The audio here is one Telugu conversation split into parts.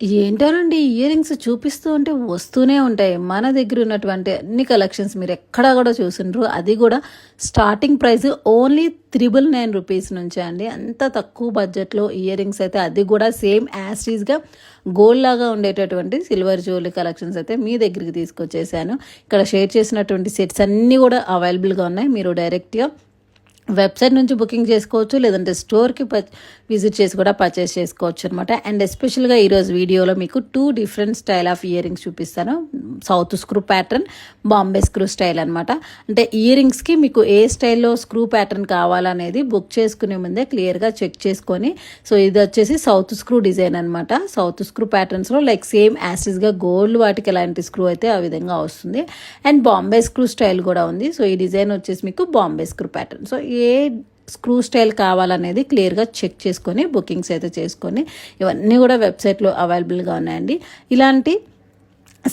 ఏంటోనండి ఇయర్ రింగ్స్ చూపిస్తూ ఉంటే వస్తూనే ఉంటాయి. మన దగ్గర ఉన్నటువంటి అన్ని కలెక్షన్స్ మీరు ఎక్కడా కూడా చూసిండ్రు. అది కూడా starting price only triple nine rupees నుంచే అండి. అంత తక్కువ బడ్జెట్లో ఇయర్ రింగ్స్ అయితే అది కూడా సేమ్ యాస్టీస్గా గోల్డ్ లాగా ఉండేటటువంటి సిల్వర్ జ్యువెలరీ కలెక్షన్స్ అయితే మీ దగ్గరికి తీసుకొచ్చేసాను. ఇక్కడ షేర్ చేసినటువంటి సెట్స్ అన్నీ కూడా అవైలబుల్గా ఉన్నాయి. మీరు డైరెక్ట్గా వెబ్సైట్ నుంచి బుకింగ్ చేసుకోవచ్చు లేదంటే స్టోర్కి విజిట్ చేసి కూడా పర్చేస్ చేసుకోవచ్చు అనమాట అండ్ ఎస్పెషల్గా ఈరోజు వీడియోలో మీకు two different style of ear rings చూపిస్తాను. South screw pattern Bombay screw style అనమాట అంటే ఇయర్ రింగ్స్కి మీకు ఏ స్టైల్లో స్క్రూ ప్యాటర్న్ కావాలనేది బుక్ చేసుకునే ముందే క్లియర్గా చెక్ చేసుకొని సో ఇది వచ్చేసి సౌత్ స్క్రూ డిజైన్ అనమాట సౌత్ స్క్రూ ప్యాటర్న్స్లో లైక్ సేమ్ యాసిస్గా గోల్డ్ వాటికి ఎలాంటి స్క్రూ అయితే ఆ విధంగా వస్తుంది. అండ్ బాంబే స్క్రూ స్టైల్ కూడా ఉంది. సో ఈ డిజైన్ వచ్చేసి మీకు బాంబే స్క్రూ ప్యాటర్న్. సో ఏ స్క్రూ స్టైల్ కావాలనేది క్లియర్గా చెక్ చేసుకొని బుకింగ్స్ అయితే చేసుకొని ఇవన్నీ కూడా వెబ్సైట్లో అవైలబుల్గా ఉన్నాయండి. ఇలాంటి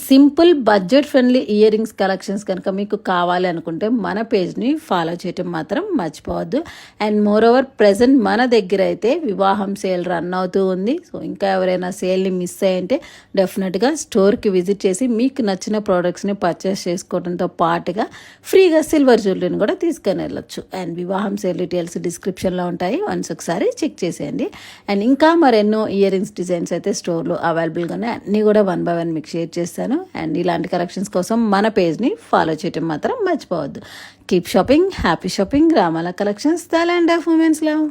simple budget friendly ear rings collections కనుక మీకు కావాలి అనుకుంటే మన పేజ్ని ఫాలో చేయటం మాత్రం మర్చిపోవద్దు. అండ్ మోర్ ఓవర్ ప్రజెంట్ మన దగ్గర అయితే వివాహం సేల్ రన్ అవుతూ ఉంది. సో ఇంకా ఎవరైనా సేల్ని మిస్ అయ్యంటే డెఫినెట్గా స్టోర్కి విజిట్ చేసి మీకు నచ్చిన ప్రోడక్ట్స్ని పర్చేస్ చేసుకోవడంతో పాటుగా ఫ్రీగా సిల్వర్ జ్యువెలరీని కూడా తీసుకొని వెళ్ళొచ్చు. అండ్ వివాహం సేల్ డీటెయిల్స్ డిస్క్రిప్షన్లో ఉంటాయి. వన్స్ ఒకసారి చెక్ చేసేయండి. అండ్ ఇంకా మరెన్నో ఇయర్ రింగ్స్ డిజైన్స్ అయితే స్టోర్లో అవైలబుల్గా ఉన్నాయి. అన్నీ కూడా వన్ బై వన్ మీకు షేర్ చేస్తాను. అండ్ ఇలాంటి కలెక్షన్స్ కోసం మన పేజ్ని ఫాలో చేయటం మాత్రం మర్చిపోవద్దు. Keep shopping happy shopping Ramala collections the land of women's love